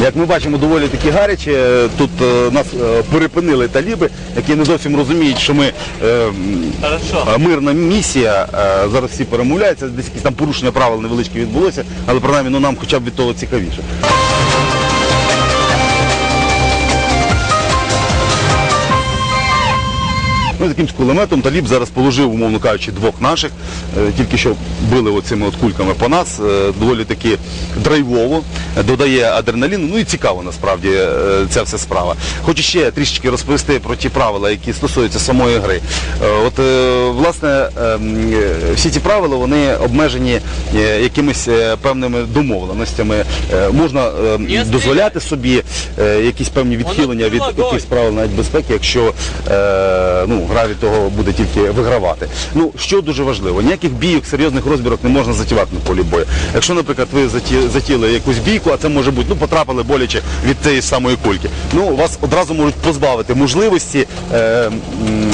Як ми бачимо, доволі таки гаряче. Тут е, нас е, перепинили таліби, які не зовсім розуміють, що ми е, м, е, мирна місія. Е, Зараз всі перемовляються, десь якісь там порушення правил невеличкі відбулося, але принаймні ну, нам хоча б від того цікавіше. Ну, з якимсь кулеметом Таліб зараз положив, умовно кажучи, двох наших, е, тільки що били оцими от кульками по нас, е, доволі таки драйвово, е, додає адреналіну, ну і цікаво насправді ця вся справа. Хочу ще трішечки розповісти про ті правила, які стосуються самої гри. От, власне, е, м, е, всі ці правила вони обмежені якимись певними домовленостями. Можна е, дозволяти собі якісь певні відхилення від якихось правил навіть безпеки, якщо ну, гра від того буде тільки вигравати. Ну, що дуже важливо, ніяких бійок, серйозних розбірок не можна затівати на полі бою. Якщо, наприклад, ви затіли якусь бійку, а це може бути, ну, потрапили боляче від цієї самої кульки, ну, вас одразу можуть позбавити можливості е,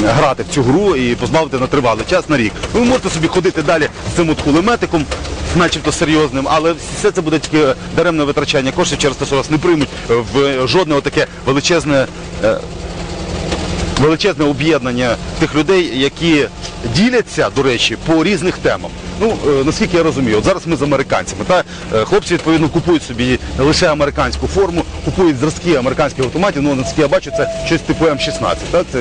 грати в цю гру і позбавити на тривалий час на рік. Ви можете собі ходити далі з цим от кулеметиком, начебто серйозним, але все це буде тільки даремне витрачання коштів через те, що вас не приймуть в жодне таке величезне. Величезне об'єднання тих людей, які діляться, до речі, по різних темам. Ну, е, наскільки я розумію, от зараз ми з американцями. Та е, хлопці відповідно купують собі лише американську форму, купують зразки американських автоматів. Ну, наскільки я бачу, це щось типу М16. Та? Це...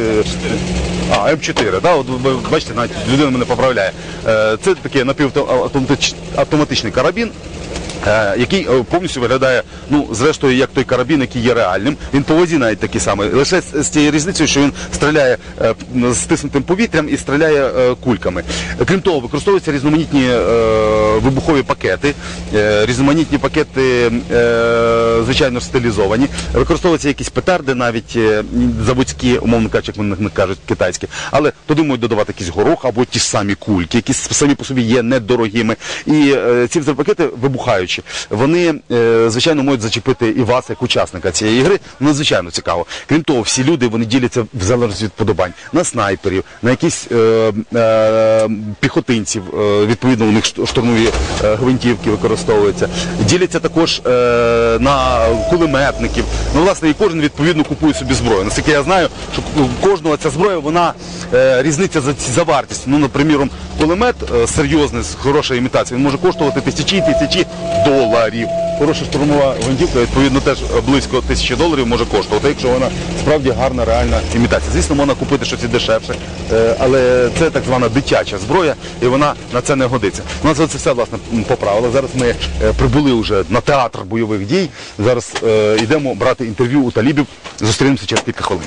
А, М4, да? От бачите, навіть людина мене поправляє. Е, Це такий напівавтоматичний карабін. Е, який е, повністю виглядає, ну, зрештою, як той карабін, який є реальним. Він по вазі навіть такий самий. Лише з, тією різницею, що він стріляє е, з стиснутим повітрям і стріляє кульками. Крім того, використовуються різноманітні вибухові пакети, різноманітні пакети, звичайно, стилізовані. Використовуються якісь петарди, навіть заводські, умовно кажучи, як вони кажуть, китайські. Але туди можуть додавати якийсь горох або ті самі кульки, які самі по собі є недорогими. І ці пакети вибухаючі, вони, е, звичайно, можуть зачепити і вас, як учасника цієї гри. Ну, Надзвичайно цікаво. Крім того, всі люди вони діляться в залежності від подобань на снайперів, на якісь е, е, піхотинців. Е, відповідно, у них штурмові е, гвинтівки використовуються. Діляться також е, на кулеметників. Ну, власне, і кожен відповідно купує собі зброю. Наскільки я знаю, що кожного ця зброя вона е, різниця за, за вартістю. Ну, наприклад, кулемет е, серйозний з хорошої імітації, він може коштувати тисячі і тисячі доларів. Хороша штурмова гвинтівка, відповідно, теж близько тисячі доларів може коштувати, якщо вона справді гарна, реальна імітація. Звісно, можна купити щось дешевше, е, але це так звана дитяча зброя, і вона на це не годиться. У нас це все власне м, поправили. Зараз ми е, прибули вже на театр бойових дій. Зараз е, йдемо брати інтерв'ю у талібів. Зустрінемося через кілька хвилин.